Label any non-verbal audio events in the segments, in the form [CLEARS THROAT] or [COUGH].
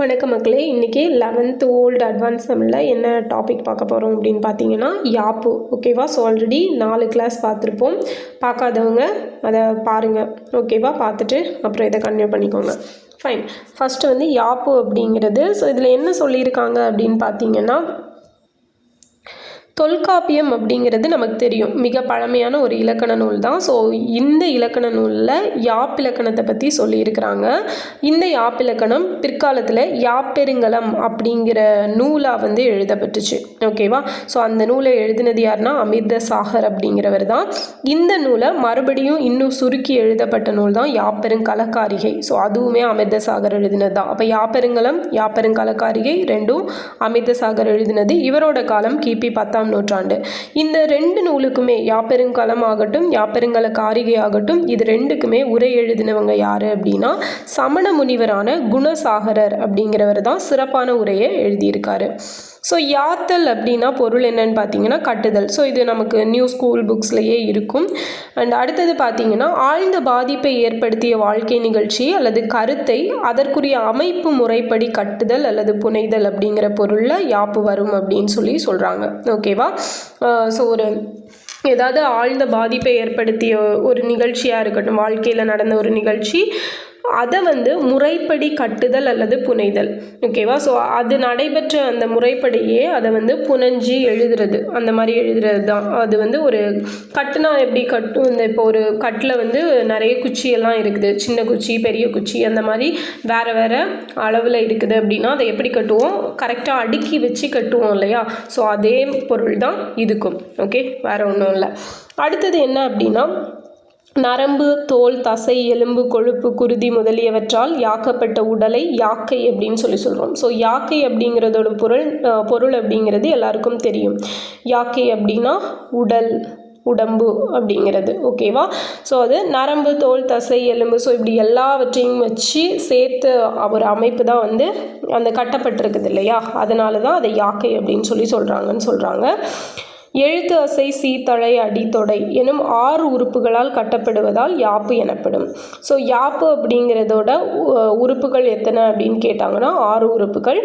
வணக்கம் மக்களே. இன்றைக்கி லெவன்த் ஓல்டு அட்வான்ஸ் தமிழில் என்ன டாபிக் பார்க்க போகிறோம் அப்படின்னு பார்த்தீங்கன்னா யாப்பு. ஓகேவா ஸோ ஆல்ரெடி நாலு கிளாஸ் பார்த்துருப்போம். பார்க்காதவங்க அதை பாருங்கள் ஓகேவா பார்த்துட்டு அப்புறம் இதை கன்டினியூ பண்ணிக்கோங்க. ஃபைன் ஃபஸ்ட்டு வந்து யாப்பு அப்படிங்கிறது. ஸோ இதில் என்ன சொல்லியிருக்காங்க அப்படின்னு பார்த்தீங்கன்னா தொல்காப்பியம் அப்படிங்கிறது நமக்கு தெரியும். மிக பழமையான ஒரு இலக்கண நூல் தான். ஸோ இந்த இலக்கண நூலில் யாப்பிலக்கணத்தை பற்றி சொல்லியிருக்கிறாங்க. இந்த யாப்பிலக்கணம் பிற்காலத்தில் யாப்பெருங்கலம் அப்படிங்கிற நூலாக வந்து எழுதப்பட்டுச்சு. ஓகேவா ஸோ அந்த நூலை எழுதினது யாருன்னா அமிர்த சாகர் அப்படிங்கிறவர் தான். இந்த நூலை மறுபடியும் இன்னும் சுருக்கி எழுதப்பட்ட நூல் தான் யாப்பெருங்கலக்காரிகை. ஸோ அதுவுமே அமிர்த சாகர் எழுதினது தான். அப்போ யாப்பெருங்கலம் யாப்பெருங்கலக்காரிகை ரெண்டும் அமிர்த சாகர் எழுதினது. இவரோட காலம் கிபி பத்தாம் நூற்றாண்டு. இந்த ரெண்டு நூலுக்குமே யாப்பெருங்கலம் ஆகட்டும் யாப்பெருங்கல காரிகை ஆகட்டும் இது ரெண்டுக்குமே உரை எழுதினவங்க யார் அப்படின்னா சமண முனிவரான குணசாகரர் அப்படிங்கிறவர் தான் சிறப்பான உரையை எழுதியிருக்காரு. ஸோ யாத்தல் அப்படின்னா பொருள் என்னன்னு பார்த்தீங்கன்னா கட்டுதல். ஸோ இது நமக்கு நியூ ஸ்கூல் புக்ஸ்லேயே இருக்கும். அண்ட் அடுத்தது பார்த்தீங்கன்னா ஆழ்ந்த பாதிப்பை ஏற்படுத்திய வாழ்க்கை நிகழ்ச்சி அல்லது கருத்தை அதற்குரிய அமைப்பு முறைப்படி கட்டுதல் அல்லது புனைதல் அப்படிங்கிற பொருளில் யாப்பு வரும் அப்படின்னு சொல்லி சொல்கிறாங்க ஓகேவா ஸோ ஒரு ஏதாவது ஆழ்ந்த பாதிப்பை ஏற்படுத்திய ஒரு நிகழ்ச்சியாக இருக்கட்டும் வாழ்க்கையில் நடந்த ஒரு நிகழ்ச்சி அதை வந்து முறைப்படி கட்டுதல் அல்லது புனைதல். ஓகேவா ஸோ அது நடைபெற்ற அந்த முறைப்படியே அதை வந்து புனைஞ்சி எழுதுறது. அந்த மாதிரி எழுதுறது தான் அது வந்து ஒரு கட்டுனா எப்படி கட்டும் இந்த இப்போ ஒரு கட்டில் வந்து நிறைய குச்சியெல்லாம் இருக்குது. சின்ன குச்சி பெரிய குச்சி அந்த மாதிரி வேறு வேறு அளவில் இருக்குது அப்படின்னா அதை எப்படி கட்டுவோம்? கரெக்டாக அடுக்கி வச்சு கட்டுவோம் இல்லையா? ஸோ அதே பொருள் தான் இதுக்கும். ஓகே வேறு ஒன்றும் இல்லை. அடுத்தது என்ன அப்படின்னா நரம்பு தோல் தசை எலும்பு கொழுப்பு குருதி முதலியவற்றால் யாக்கப்பட்ட உடலை யாக்கை அப்படின்னு சொல்லி சொல்கிறோம் ஸோ யாக்கை அப்படிங்கிறதோட பொருள் பொருள் அப்படிங்கிறது எல்லாருக்கும் தெரியும். யாக்கை அப்படின்னா உடல் உடம்பு அப்படிங்கிறது. ஓகேவா ஸோ அது நரம்பு தோல் தசை எலும்பு. ஸோ இப்படி எல்லாவற்றையும் வச்சு சேர்த்து ஒரு அமைப்பு தான் வந்து அந்த கட்டப்பட்டிருக்குது இல்லையா? அதனால தான் அதை யாக்கை அப்படின்னு சொல்லி சொல்கிறாங்கன்னு சொல்கிறாங்க எழுத்து அசை சீத்தழை அடித்தொடை எனும் ஆறு உறுப்புகளால் கட்டப்படுவதால் யாப்பு எனப்படும். ஸோ யாப்பு அப்படிங்கிறதோட உறுப்புகள் எத்தனை அப்படின்னு கேட்டாங்கன்னா ஆறு உறுப்புகள்.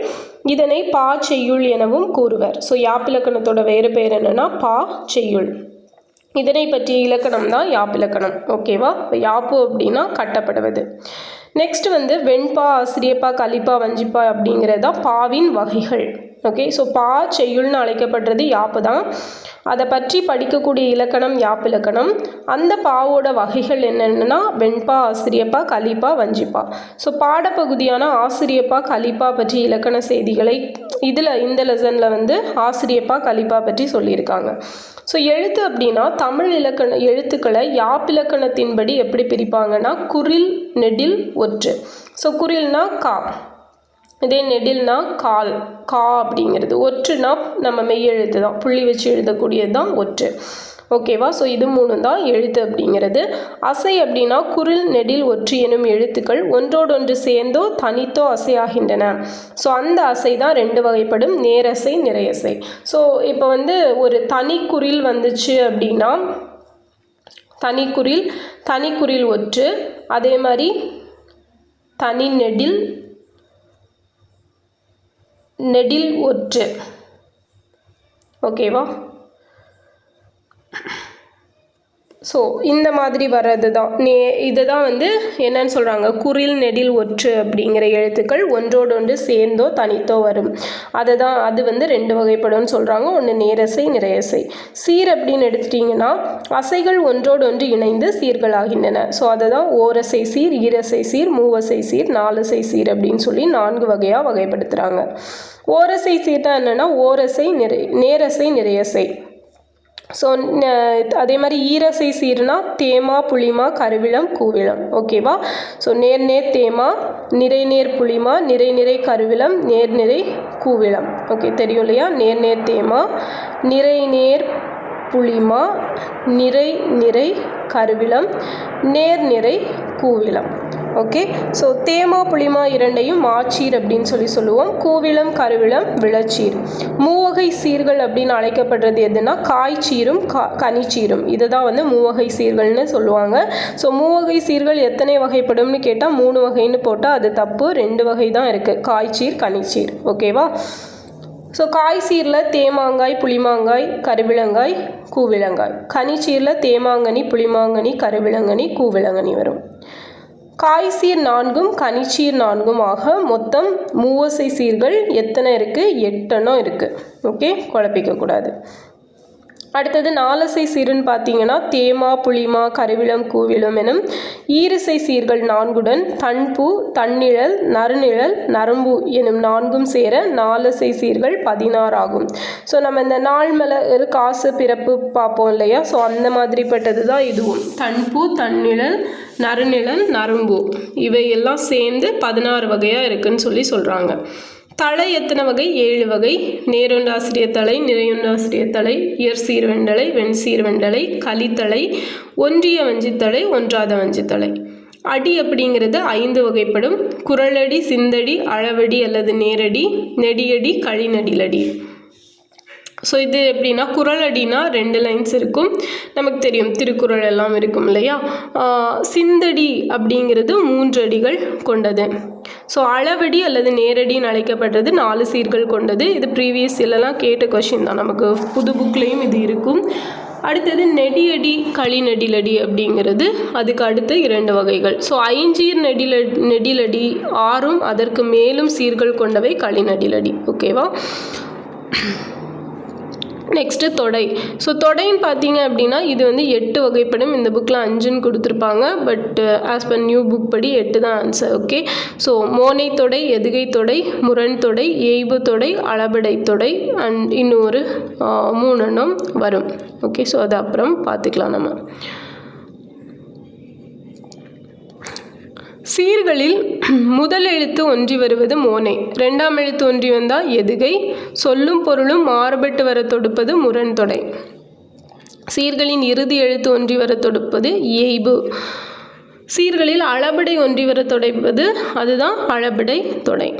இதனை பா செய்யுள் எனவும் கூறுவர். ஸோ யாப்பிலக்கணத்தோட வேறு பெயர் என்னென்னா பா செய்யுள். இதனை பற்றிய இலக்கணம் தான் யாப்பிலக்கணம் ஓகேவா யாப்பு அப்படின்னா கட்டப்படுவது. நெக்ஸ்ட் வந்து வெண்பா ஆசிரியப்பா கலிப்பா வஞ்சிப்பா அப்படிங்கிறது தான் பாவின் வகைகள். ஓகே ஸோ பா செய்யுள்னு அழைக்கப்படுறது யாப்பு தான். அதை பற்றி படிக்கக்கூடிய இலக்கணம் யாப்பிலக்கணம் அந்த பாவோட வகைகள் என்னென்னா வெண்பா ஆசிரியப்பா கலிப்பா வஞ்சிப்பா. ஸோ பாடப்பகுதியான ஆசிரியப்பா கலிப்பா பற்றி இலக்கண செய்திகளை இதில் இந்த லெசனில் வந்து ஆசிரியப்பா கலிப்பா பற்றி சொல்லியிருக்காங்க. ஸோ எழுத்து அப்படின்னா தமிழ் இலக்கண எழுத்துக்களை யாப்பிலக்கணத்தின்படி எப்படி பிரிப்பாங்கன்னா குரில் நெடில் ஒற்று. ஸோ குரில்னா கா. இதே நெடில்னா கால் கா அப்படிங்கிறது. ஒற்றுனா நம்ம மெய் எழுத்து தான். புள்ளி வச்சு எழுதக்கூடியது தான் ஒற்று. ஓகேவா ஸோ இது மூணு தான் எழுத்து அப்படிங்கிறது. அசை அப்படின்னா குரில் நெடில் ஒற்று எனும் எழுத்துக்கள் ஒன்றோடொன்று சேர்ந்தோ தனித்தோ அசையாகின்றன. ஸோ அந்த அசை தான் ரெண்டு வகைப்படும். நேரசை நிறையசை. ஸோ இப்போ வந்து ஒரு தனி குரில் வந்துச்சு அப்படின்னா தனிக்குறில் தனிக்குறில் ஒற்று. அதே மாதிரி தனி நெடில் நெடில் ஒற்று. ஓகேவா ஸோ இந்த மாதிரி வர்றது தான் நே இதை தான் வந்து என்னன்னு சொல்கிறாங்க குரில் நெடில் ஒற்று அப்படிங்கிற எழுத்துக்கள் ஒன்றோடு ஒன்று சேர்ந்தோ தனித்தோ வரும். அதை தான் அது வந்து ரெண்டு வகைப்படும்னு சொல்கிறாங்க ஒன்று நேரசை நிறையசை. சீர் அப்படின்னு எடுத்துட்டிங்கன்னா அசைகள் ஒன்றோடு ஒன்று இணைந்து சீர்களாகின்றன. ஸோ அதை தான் ஓரசை சீர் ஈரசை சீர் மூவசை சீர் நாலசை சீர் அப்படின்னு சொல்லி நான்கு வகையாக வகைப்படுத்துகிறாங்க ஓரசை சீர்னா என்னென்னா ஓரசை நிறை நேரசை நிறையசை. ஸோ அதே மாதிரி ஈரசை சீர்னா தேமா புளிமா கருவிளம் கூவிளம். ஓகேவா ஸோ நேர் நேர் தேமா நிறை நேர் புளிமா நிறை நிறை கருவிளம் நேர் நிறை கூவிளம். ஓகே தெரியும் இல்லையா? நேர் நேர் தேமா நிறை நேர் புளிமா நிறை நிறை கருவிளம் நேர் நிறை கூவிளம். ஓகே ஸோ தேமா புளிமா இரண்டையும் மாச்சீர் அப்படின்னு சொல்லி சொல்லுவோம். கூவிளம் கருவிளம் விளச்சீர். மூவகை சீர்கள் அப்படின்னு அழைக்கப்படுறது எதுனா காய்ச்சீரும் கா கனிச்சீரும். இதை தான் வந்து மூவகை சீர்கள்னு சொல்லுவாங்க. ஸோ மூவகை சீர்கள் எத்தனை வகைப்படும்னு கேட்டால் மூணு வகைன்னு போட்டால் அது தப்பு ரெண்டு வகை தான் இருக்குது காய்ச்சீர் கனிச்சீர். ஓகேவா ஸோ காய் சீரில் தேமாங்காய் புளிமாங்காய் கருவிளங்காய் கூவிளங்காய். கனிச்சீரில் தேமாங்கனி புளிமாங்கனி கருவிளங்கனி கூவிளங்கனி வரும். காய் சீர் நான்கும் கனிச்சீர் நான்கும் ஆக மொத்தம் மூவசை சீர்கள் எத்தனை இருக்குது எட்டெண்ணம் இருக்குது ஓகே குழப்பிக்கக்கூடாது அடுத்தது நாலசை சீருன்னு பார்த்தீங்கன்னா தேமா புளிமா கருவிளம் கூவிளம் எனும் ஈரிசை சீர்கள் நான்குடன் தன்பூ தன்னிழல் நறுநிழல் நரம்பு எனும் நான்கும் சேர நாலசை சீர்கள் பதினாறு ஆகும் ஸோ நம்ம இந்த நாள் மலர் காசு பிறப்பு பார்ப்போம் இல்லையா? ஸோ அந்த மாதிரிப்பட்டது தான் இதுவும். தன்பூ தன்னிழல் நறுநிழல் நரம்பு. இவையெல்லாம் சேர்ந்து பதினாறு வகையாக இருக்குன்னு சொல்லி சொல்கிறாங்க தலை எத்தனை வகை? ஏழு வகை. நேரொண்டாசிரிய தலை நிறையொண்டாசிரிய தலை இயற் சீர்வெண்டலை வெண் சீர்வெண்டலை கலித்தலை ஒன்றிய வஞ்சித்தலை ஒன்றாத வஞ்சித்தலை அடி அப்படிங்கிறது ஐந்து வகைப்படும். குரலடி சிந்தடி அளவடி அல்லது நேரடி நெடியடி களிநடிலடி. ஸோ இது எப்படின்னா குரல் அடினா ரெண்டு லைன்ஸ் இருக்கும். நமக்கு தெரியும் திருக்குறள் எல்லாம் இருக்கும் இல்லையா? சிந்தடி அப்படிங்கிறது மூன்று அடிகள் கொண்டது. ஸோ அளவடி அல்லது நேரடின்னு அழைக்கப்படுறது நாலு சீர்கள் கொண்டது. இது ப்ரீவியஸ் இல்லைலாம் கேட்ட கொஷின் தான். நமக்கு புது புக்லேயும் இது இருக்கும். அடுத்தது நெடியடி களி நெடிலடி அப்படிங்கிறது. அதுக்கு அடுத்து இரண்டு வகைகள். ஸோ ஐஞ்சீர் நெடில நெடிலடி ஆறும் அதற்கு மேலும் சீர்கள் கொண்டவை களி நெடிலடி ஓகேவா நெக்ஸ்ட்டு தொடை. ஸோ தொடைன்னு பார்த்தீங்க அப்படின்னா இது வந்து எட்டு வகைப்படும். இந்த புக்கில் அஞ்சுன்னு கொடுத்துருப்பாங்க. But as per new book படி எட்டு தான் ஆன்சர் ஓகே ஸோ மோனை தொடை எதுகை தொடை முரண் தொடை எய்பு தொடை அளபடை தொடை அண்ட் இன்னொரு மூணு எண்ணம் வரும் ஓகே ஸோ அது அப்புறம் பார்த்துக்கலாம் நம்ம. சீர்களில் [CLEARS THROAT] முதல் எழுத்து ஒன்றி வருவது மோனை. ரெண்டாம் எழுத்து ஒன்றி வந்தால் எதுகை? சொல்லும் பொருளும் மாறுபட்டு வர தொடுப்பது முரண் தொடை. சீர்களின் இறுதி எழுத்து ஒன்றி வர தொடுப்பது ஏய்பு சீர்களில் அளபடை ஒன்றி வர தொடைப்பது அதுதான் அளபடை தொடை.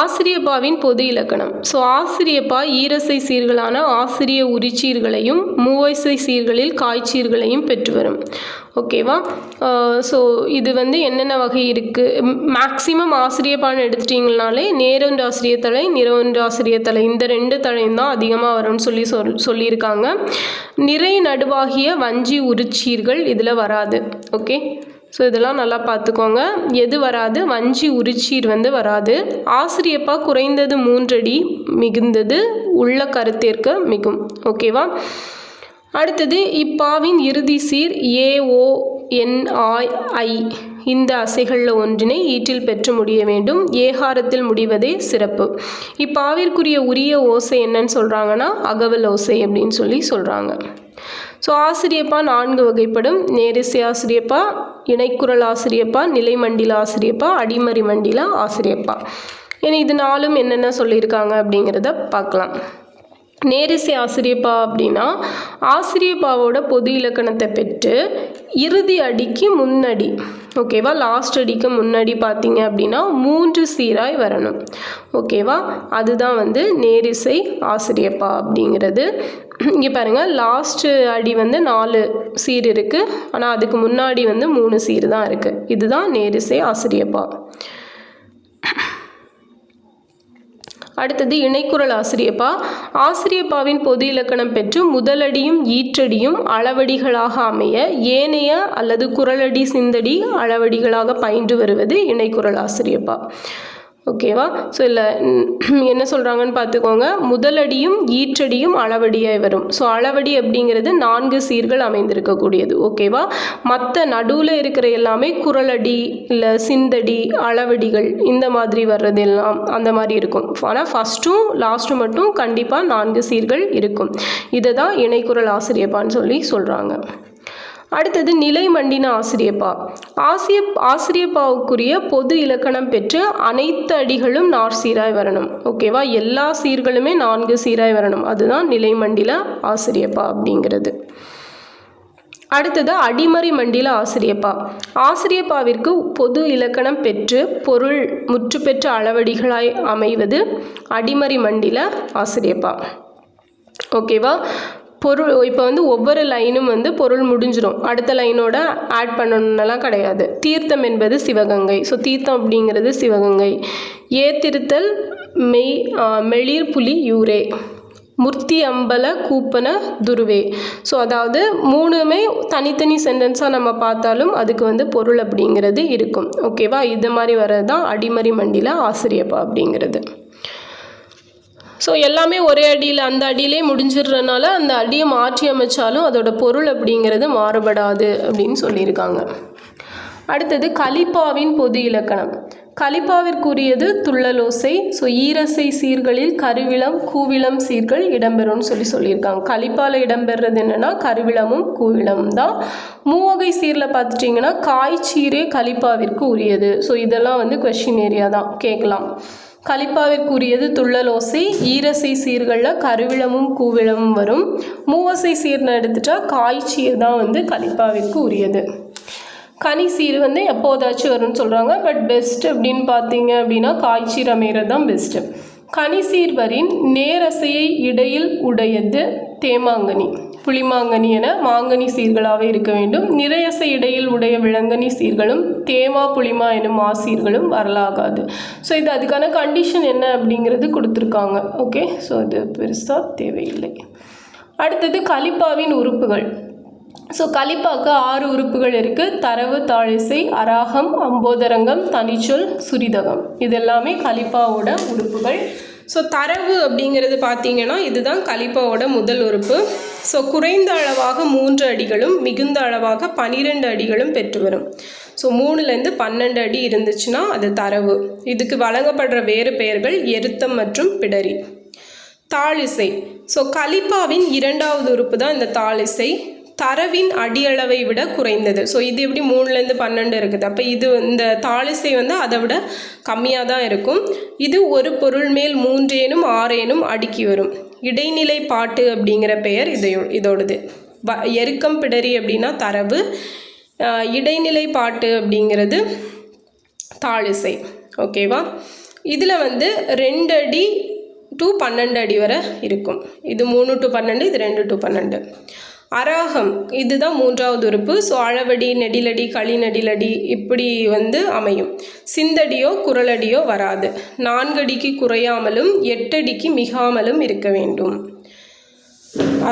ஆசிரியப்பாவின் பொது இலக்கணம். ஸோ ஆசிரியப்பா ஈரசை சீர்களான ஆசிரிய உரிச்சீர்களையும் மூவைசை சீர்களில் காய்ச்சீர்களையும் பெற்று வரும் ஓகேவா ஸோ இது வந்து என்னென்ன வகை இருக்குது மேக்ஸிமம் ஆசிரியப்பான்னு எடுத்துட்டிங்கனாலே நேரொன்று ஆசிரிய தலை நிறவொன்று ஆசிரிய தலை. இந்த ரெண்டு தலையும் தான் அதிகமாக வரும்னு சொல்லி சொல் சொல்லியிருக்காங்க. நிறை நடுவாகிய வஞ்சி உரிச்சீர்கள் இதில் வராது. ஓகே? ஸோ இதெல்லாம் நல்லா பார்த்துக்கோங்க. எது வராது? வஞ்சி உரிச்சீர் வந்து வராது. ஆசிரியப்பா குறைந்தது மூன்றடி மிகுந்தது. உள்ள கருத்தேற்க மிகும். ஓகேவா அடுத்தது இப்பாவின் இறுதி சீர் ஏஓ ஓ ஐ. இந்த அசைகளில் ஒன்றினை ஈட்டில் பெற்று முடிய வேண்டும். ஏகாரத்தில் முடிவதே சிறப்பு. இப்பாவிற்குரிய உரிய ஓசை என்னன்னு சொல்கிறாங்கன்னா அகவல் ஓசை அப்படின்னு சொல்லி சொல்கிறாங்க ஸோ ஆசிரியப்பா நான்கு வகைப்படும். நேரிசை ஆசிரியப்பா இணைக்குரல் ஆசிரியப்பா நிலைமண்டில ஆசிரியப்பா அடிமறி மண்டில ஆசிரியப்பா. ஏன்னா இது நாளும் என்னென்ன சொல்லியிருக்காங்க அப்படிங்கிறத பார்க்கலாம். நேரிசை ஆசிரியப்பா அப்படின்னா ஆசிரியப்பாவோட பொது இலக்கணத்தை பெற்று இறுதி அடிக்கு முன்னடி ஓகேவா? லாஸ்ட் அடிக்கு முன்னாடி பார்த்தீங்க அப்படின்னா மூன்று சீராய் வரணும். ஓகேவா? அதுதான் வந்து நேரிசை ஆசிரியப்பா அப்படிங்கிறது. இங்கே பாருங்கள் லாஸ்ட்டு அடி வந்து நாலு சீர் இருக்குது ஆனால் அதுக்கு முன்னாடி வந்து மூணு சீர் தான் இருக்குது இதுதான் நேரிசை ஆசிரியப்பா. அடுத்தது இணைக்குரல் ஆசிரியப்பா. ஆசிரியப்பாவின் பொது இலக்கணம் பெற்று முதலடியும் ஈற்றடியும் அளவடிகளாக அமைய ஏனைய அல்லது குரலடி சிந்தடி அளவடிகளாக பயின்று வருவது இணைக்குரல் ஆசிரியப்பா. ஓகேவா? ஸோ இல்லை என்ன சொல்கிறாங்கன்னு பார்த்துக்கோங்க. முதலடியும் ஈற்றடியும் அளவடியாய் வரும். ஸோ அளவடி அப்படிங்கிறது நான்கு சீர்கள் அமைந்திருக்கக்கூடியது ஓகேவா? மற்ற நடுவில் இருக்கிற எல்லாமே குரலடி இல்லை சிந்தடி அளவடிகள் இந்த மாதிரி வர்றது எல்லாம் அந்த மாதிரி இருக்கும். ஆனால் ஃபஸ்ட்டும் லாஸ்ட்டும் மட்டும் கண்டிப்பாக நான்கு சீர்கள் இருக்கும். இதை தான் இணைக்குரல் ஆசிரியப்பான்னு சொல்லி சொல்கிறாங்க அடுத்தது நிலை மண்டின ஆசிரியப்பா. ஆசிய ஆசிரியப்பாவுக்குரிய பொது இலக்கணம் பெற்று அனைத்து அடிகளும் நார் சீராய் வரணும். ஓகேவா எல்லா சீர்களுமே நான்கு சீராய் வரணும். அதுதான் நிலை மண்டில ஆசிரியப்பா அப்படிங்கிறது. அடுத்தது அடிமறி மண்டில ஆசிரியப்பா. ஆசிரியப்பாவிற்கு பொது இலக்கணம் பெற்று பொருள் முற்றுப்பெற்ற அளவடிகளாய் அமைவது அடிமறை மண்டில ஆசிரியப்பா. ஓகேவா பொருள் இப்போ வந்து ஒவ்வொரு லைனும் வந்து பொருள் முடிஞ்சிடும் அடுத்த லைனோட ஆட் பண்ணணுன்னெல்லாம் கிடையாது. தீர்த்தம் என்பது சிவகங்கை. ஸோ தீர்த்தம் அப்படிங்கிறது சிவகங்கை. ஏத்திருத்தல் மெய் மெளிர் புலி யூரே. முர்த்தி அம்பல கூப்பன துருவே. ஸோ அதாவது மூணுமே தனித்தனி சென்டென்ஸாக நம்ம பார்த்தாலும் அதுக்கு வந்து பொருள் அப்படிங்கிறது இருக்கும். ஓகேவா இது மாதிரி வர்றது தான் அடிமறி மண்டியில் ஆசிரியப்பா அப்படிங்கிறது. ஸோ எல்லாமே ஒரே அடியில் அந்த அடியிலே முடிஞ்சிடுறதுனால அந்த அடியை மாற்றி அமைச்சாலும் அதோட பொருள் அப்படிங்கிறது மாறுபடாது அப்படின்னு சொல்லியிருக்காங்க. அடுத்தது கலிப்பாவின் பொது இலக்கணம். கலிப்பாவிற்குரியது துள்ளலோசை ஸோ ஈரசை சீர்களில் கருவிளம் கூவிளம் சீர்கள் இடம்பெறும்னு சொல்லி சொல்லியிருக்காங்க. கலிப்பாவில் இடம்பெறது என்னென்னா கருவிளமும் கூவிளமும் தான். மூவகை சீரில் பார்த்துட்டிங்கன்னா காய்ச்சீரே கலிப்பாவிற்கு உரியது. ஸோ இதெல்லாம் வந்து கொஷின் ஏரியா தான். கேட்கலாம். கலிப்பாவிற்குரியது துள்ளலோசை ஈரசை சீர்களில் கருவிளமும் கூவிளமும் வரும். மூவசை சீர்னு எடுத்துட்டா காய்ச்சீர் தான் வந்து கலிப்பாவிற்கு உரியது. கனி சீர் வந்து எப்போதாச்சும் வரும்னு சொல்கிறாங்க பட் பெஸ்ட் அப்படின்னு பார்த்தீங்க அப்படின்னா காய்ச்சீர் அமைகிறது தான் பெஸ்ட்டு கனி சீர்வரின் நேரசையை இடையில் உடையது தேமாங்கனி. புளிமாங்கனி என மாங்கனி சீர்களாகவே இருக்க வேண்டும். நிறையச இடையில் உடைய விலங்கனி சீர்களும் தேமா புளிமா எனும் ஆசீர்களும் வரலாகாது. ஸோ இது அதுக்கான கண்டிஷன் என்ன அப்படிங்கிறது கொடுத்துருக்காங்க. ஓகே ஸோ இது பெருசாக தேவையில்லை. அடுத்தது கலிப்பாவின் உறுப்புகள். ஸோ கலிப்பாக்கு ஆறு உறுப்புகள் இருக்குது தரவு தாழிசை அராகம் அம்போதரங்கம் தனிச்சொல் சுரிதகம். இது எல்லாமே கலிப்பாவோட உறுப்புகள். ஸோ தரவு அப்படிங்கிறது பார்த்தீங்கன்னா இதுதான் கலிப்பாவோட முதல் உறுப்பு. ஸோ குறைந்த அளவாக மூன்று அடிகளும் மிகுந்த அளவாக பனிரெண்டு அடிகளும் பெற்று வரும். ஸோ மூணுலேருந்து பன்னெண்டு அடி இருந்துச்சுன்னா அது தரவு. இதுக்கு வழங்கப்படுற வேறு பெயர்கள் எருத்தம் மற்றும் பிடரி. தாளிசை. ஸோ கலிப்பாவின் இரண்டாவது உறுப்பு தான் இந்த தாளிசை. தரவின் அடியளவை விட குறைந்தது. ஸோ இது எப்படி மூணுலேருந்து பன்னெண்டு இருக்குது? அப்போ இது இந்த தாளிசை வந்து அதை விட கம்மியாக தான் இருக்கும். இது ஒரு பொருள் மேல் மூன்றேனும் ஆறேனும் அடுக்கி வரும். இடைநிலை பாட்டு அப்படிங்கிற பெயர் இதையோ இதோடது. வ எருக்கம் பிடரி அப்படின்னா தரவு இடைநிலை பாட்டு அப்படிங்கிறது தாளிசை. ஓகேவா இதில் வந்து ரெண்டு அடி டு பன்னெண்டு அடி வரை இருக்கும். இது மூணு டு பன்னெண்டு இது ரெண்டு டு பன்னெண்டு. அராகம். இதுதான் மூன்றாவது உறுப்பு. ஸோ அளவடி நெடிலடி களி நெடிலடி இப்படி வந்து அமையும். சிந்தடியோ குரலடியோ வராது. நான்கடிக்கு குறையாமலும் எட்டடிக்கு மிகாமலும் இருக்க வேண்டும்.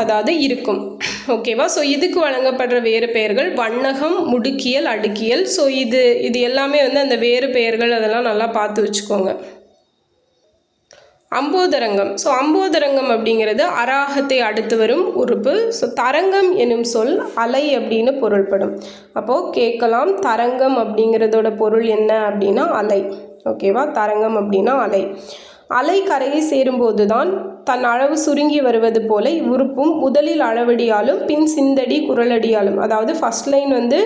அதாவது இருக்கும். ஓகேவா ஸோ இதுக்கு வழங்கப்படுற வேறு பெயர்கள் வண்ணகம் முடுக்கியல் அடுக்கியல். ஸோ இது இது எல்லாமே வந்து அந்த வேறு பெயர்கள் அதெல்லாம் நல்லா பார்த்து வச்சுக்கோங்க. அம்போதரங்கம். ஸோ அம்போதரங்கம் அப்படிங்கிறது அராகத்தை அடுத்து வரும் உறுப்பு. ஸோ தரங்கம் எனும் சொல் அலை அப்படின்னு பொருள்படும். அப்போது கேட்கலாம் தரங்கம் அப்படிங்கிறதோட பொருள் என்ன அப்படின்னா அலை. ஓகேவா தரங்கம் அப்படின்னா அலை. அலை கரையை சேரும்போது தான் தன் அளவு சுருங்கி வருவது போல இவ்வுறுப்பும் முதலில் அளவடியாலும் பின் சிந்தடி குரலடியாலும் அதாவது ஃபஸ்ட் லைன் வந்து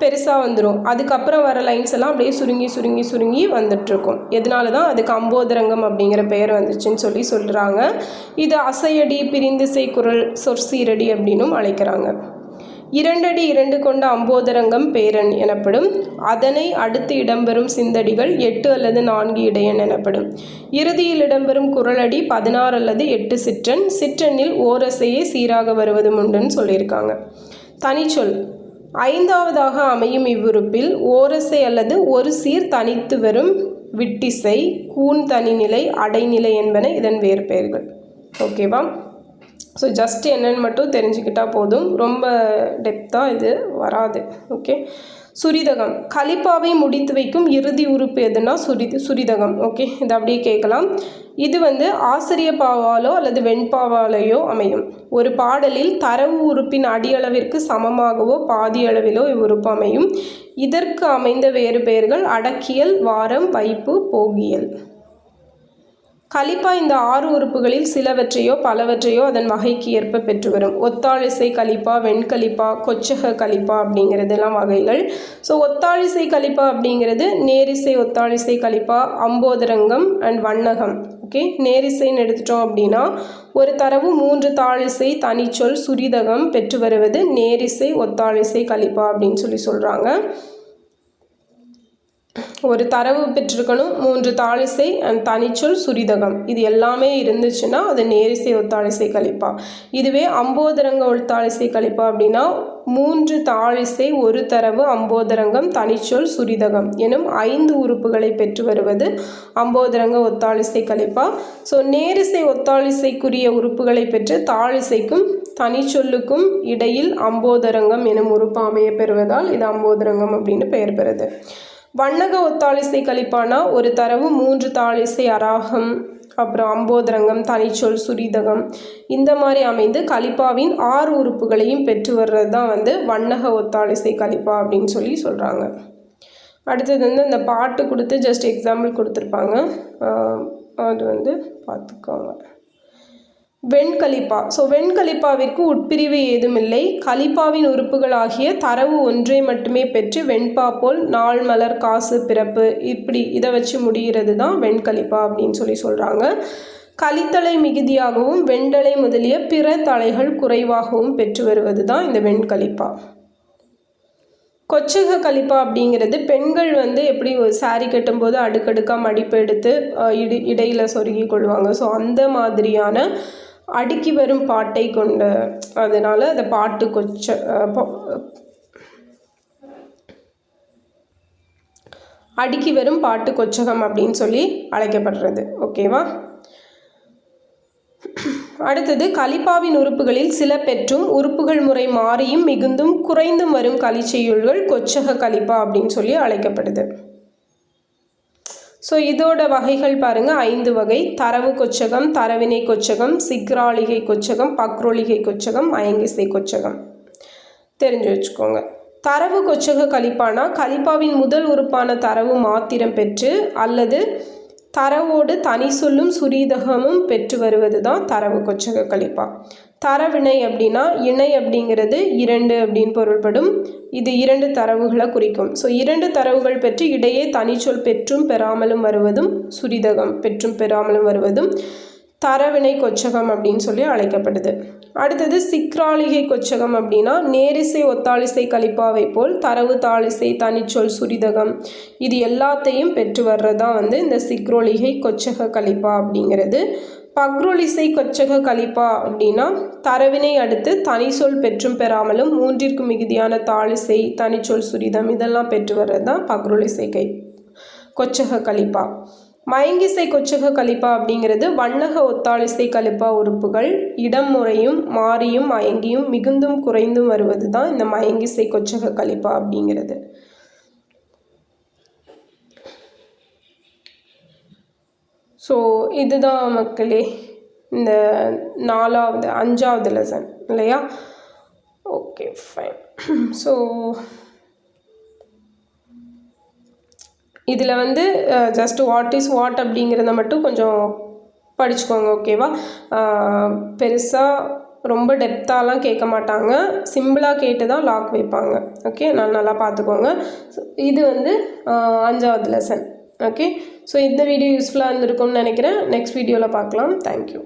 பெருசாக வந்துடும் அதுக்கப்புறம் வர லைன்ஸ் எல்லாம் அப்படியே சுருங்கி சுருங்கி சுருங்கி வந்துட்டுருக்கும். எதனால தான் அதுக்கு அம்போதரங்கம் அப்படிங்கிற பெயர் வந்துச்சுன்னு சொல்லி சொல்கிறாங்க இது அசையடி பிரிந்திசை குரல் சொற்சீரடி அப்படின்னும் அழைக்கிறாங்க. இரண்டடி இரண்டு கொண்ட அம்போதரங்கம் பேரன் எனப்படும். அதனை அடுத்து இடம்பெறும் சிந்தடிகள் எட்டு அல்லது நான்கு இடையன் எனப்படும். இறுதியில் இடம்பெறும் குரலடி பதினாறு அல்லது எட்டு சிற்றன். சிற்றனில் ஓரசையே சீராக வருவதும் உண்டுன்னு சொல்லியிருக்காங்க. தனிச்சொல். ஐந்தாவதாக அமையும் இவ்வுறுப்பில் ஓரசை அல்லது ஒரு சீர் தனித்து வரும் விட்டிசை கூன் தனிநிலை அடைநிலை என்பன இதன் வேறு பெயர்கள் ஓகேவா? ஸோ ஜஸ்ட் என்னன்னு மட்டும் தெரிஞ்சுக்கிட்டால் போதும். ரொம்ப டெப்த்தாக இது வராது. ஓகே சுரிதகம். கலிப்பாவை முடித்து வைக்கும் இறுதி உறுப்பு எதுனா சுரி சுரிதகம். ஓகே இது அப்படியே கேட்கலாம். இது வந்து ஆசிரிய பாவாலோ அல்லது வெண்பாவாலேயோ அமையும். ஒரு பாடலில் தரவு உறுப்பின் அடியளவிற்கு சமமாகவோ பாதி அளவிலோ இவ்வுறுப்பு அமையும். இதற்கு அமைந்த வேறு பெயர்கள் அடக்கியல் வாரம் வைப்பு போகியல். கலிப்பா இந்த ஆறு உறுப்புகளில் சிலவற்றையோ பலவற்றையோ அதன் வகைக்கு ஏற்ப பெற்று வரும். ஒத்தாழிசை கலிப்பா வெண்கலிப்பா கொச்சக கலிப்பா அப்படிங்கிறதெல்லாம் வகைகள். ஸோ ஒத்தாழிசை கலிப்பா அப்படிங்கிறது நேரிசை ஒத்தாழிசை கலிப்பா அம்போதரங்கம் அண்ட் வண்ணகம். ஓகே நேரிசைன்னு எடுத்துட்டோம் அப்படின்னா ஒரு தரவு மூன்று தாழிசை தனிச்சொல் சுரிதகம் பெற்று வருவது நேரிசை ஒத்தாழிசை கலிப்பா அப்படின்னு சொல்லி சொல்கிறாங்க ஒரு தரவு பெற்றிருக்கணும் மூன்று தாளிசை அண்ட் தனிச்சொல் சுரிதகம். இது எல்லாமே இருந்துச்சுன்னா அது நேரிசை ஒத்தாளிசை கழிப்பா. இதுவே அம்போதரங்க ஒத்தாளிசை கழிப்பா அப்படின்னா மூன்று தாளிசை ஒரு தரவு அம்போதரங்கம் தனிச்சொல் சுரிதகம் எனும் ஐந்து உறுப்புகளை பெற்று வருவது அம்போதரங்க ஒத்தாளிசை கழிப்பா. ஸோ நேரிசை ஒத்தாளிசைக்குரிய உறுப்புகளை பெற்று தாளிசைக்கும் தனிச்சொல்லுக்கும் இடையில் அம்போதரங்கம் எனும் உறுப்பு அமைய பெறுவதால் இது அம்போதரங்கம் அப்படின்னு பெயர் பெறுது. வண்ணக ஒத்தாளிசை கழிப்பானா ஒரு தரவு மூன்று தாளிசை அராகம். அப்புறம் அம்போதரங்கம் தனிச்சொல் சுரிதகம். இந்த மாதிரி அமைந்து கலிப்பாவின் ஆறு உறுப்புகளையும் பெற்று வர்றது தான் வந்து வண்ணக ஒத்தாளிசை கலிப்பா அப்படின்னு சொல்லி சொல்கிறாங்க அடுத்தது வந்து அந்த பாட்டு கொடுத்து ஜஸ்ட் எக்ஸாம்பிள் கொடுத்துருப்பாங்க. அது வந்து பார்த்துக்கோங்க. வெண்கலிப்பா. ஸோ வெண்கலிப்பாவிற்கு உட்பிரிவு ஏதுமில்லை. கலிப்பாவின் உறுப்புகளாகிய தரவு ஒன்றை மட்டுமே பெற்று வெண்பா போல் நாள் மலர் காசு பிறப்பு இப்படி இதை வச்சு முடிகிறது தான் வெண்கலிப்பா அப்படின்னு சொல்லி சொல்கிறாங்க கலித்தலை மிகுதியாகவும் வெண்டலை முதலிய பிற தலைகள் குறைவாகவும் பெற்று வருவது தான் இந்த வெண்கலிப்பா. கொச்சக கலிப்பா அப்படிங்கிறது பெண்கள் வந்து எப்படி ஒரு சாரி கட்டும்போது அடுக்கடுக்காக மடிப்பு எடுத்து இடு இடையில் சொருகி கொள்வாங்க. ஸோ அந்த மாதிரியான அடுக்கி வரும் பாட்டை கொண்ட அதனால் அந்த பாட்டு கொச்ச அடுக்கி வரும் பாட்டு கொச்சகம் அப்படின்னு சொல்லி அழைக்கப்படுறது. ஓகேவா? அடுத்தது கலிப்பாவின் உறுப்புகளில் சில பெற்றும் உறுப்புகள் முறை மாறியும் மிகுந்தும் குறைந்தும் வரும் கலிச்செய்யுள்கள் கொச்சக கலிப்பா அப்படின்னு சொல்லி அழைக்கப்படுது. ஸோ இதோட வகைகள் பாருங்கள் ஐந்து வகை. தரவு கொச்சகம் தரவினை கொச்சகம் சிக்ராளிகை கொச்சகம் பக்ரோலிகை கொச்சகம் அயங்கிசை கொச்சகம். தெரிஞ்சு வச்சுக்கோங்க. தரவு கொச்சக கலிப்பானா கலிப்பாவின் முதல் உறுப்பான தரவு மாத்திரம் பெற்று அல்லது தரவோடு தனி சொல்லும் சுரீதகமும் பெற்று வருவது தான் தரவு கொச்சக கழிப்பா தரவினை அப்படின்னா இணை அப்படிங்கிறது இரண்டு அப்படின்னு பொருள்படும். இது இரண்டு தரவுகளை குறிக்கும். ஸோ இரண்டு தரவுகள் பெற்று இடையே தனிச்சொல் பெற்றும் பெறாமலும் வருவதும் சுரிதகம் பெற்றும் பெறாமலும் வருவதும் தரவினை கொச்சகம் அப்படின்னு சொல்லி அழைக்கப்படுது. அடுத்தது சிக்ராளிகை கொச்சகம் அப்படின்னா நேரிசை ஒத்தாளிசை கழிப்பாவை போல் தரவு தாளிசை தனிச்சொல் சுரிதகம் இது எல்லாத்தையும் பெற்று வர்றதான் வந்து இந்த சிக்ரோலிகை கொச்சக கழிப்பா அப்படிங்கிறது. பக்ரோலிசை கொச்சக கழிப்பா அப்படின்னா தரவினை அடுத்து தனிச்சொல் பெற்றும் பெறாமலும் மூன்றிற்கு மிகுதியான தாளிசை தனிச்சொல் சுரிதம் இதெல்லாம் பெற்று வர்றது தான் பக்ரோலிசை கை கொச்சக கழிப்பா மயங்கிசை கொச்சக கலிப்பா அப்படிங்கிறது வண்ணக ஒத்தாளிசை கலிப்பா உறுப்புகள் இடம் முறையும் மாறியும் மயங்கியும் மிகுந்தும் குறைந்தும் வருவது தான் இந்த மயங்கிசை கொச்சக கலிப்பா அப்படிங்கிறது. ஸோ இதுதான் மக்களே இந்த நாலாவது அஞ்சாவது லெசன் இல்லையா? ஓகே ஃபைன் ஸோ இதில் வந்து ஜஸ்ட் வாட் இஸ் வாட் அப்படிங்கிறத மட்டும் கொஞ்சம் படிச்சுக்கோங்க ஓகேவா uh, பெருசாக ரொம்ப டெப்த்தாலாம் கேட்க மாட்டாங்க. சிம்பிளாக கேட்டு தான் லாக் வைப்பாங்க ஓகே நான் நல்லா பார்த்துக்கோங்க. இது வந்து uh, அஞ்சாவது லெசன் ஓகே ஸோ இந்த வீடியோ யூஸ்ஃபுல்லாக இருந்திருக்கும்னு நினைக்கிறேன். நெக்ஸ்ட் வீடியோவில் பார்க்கலாம். தேங்க்யூ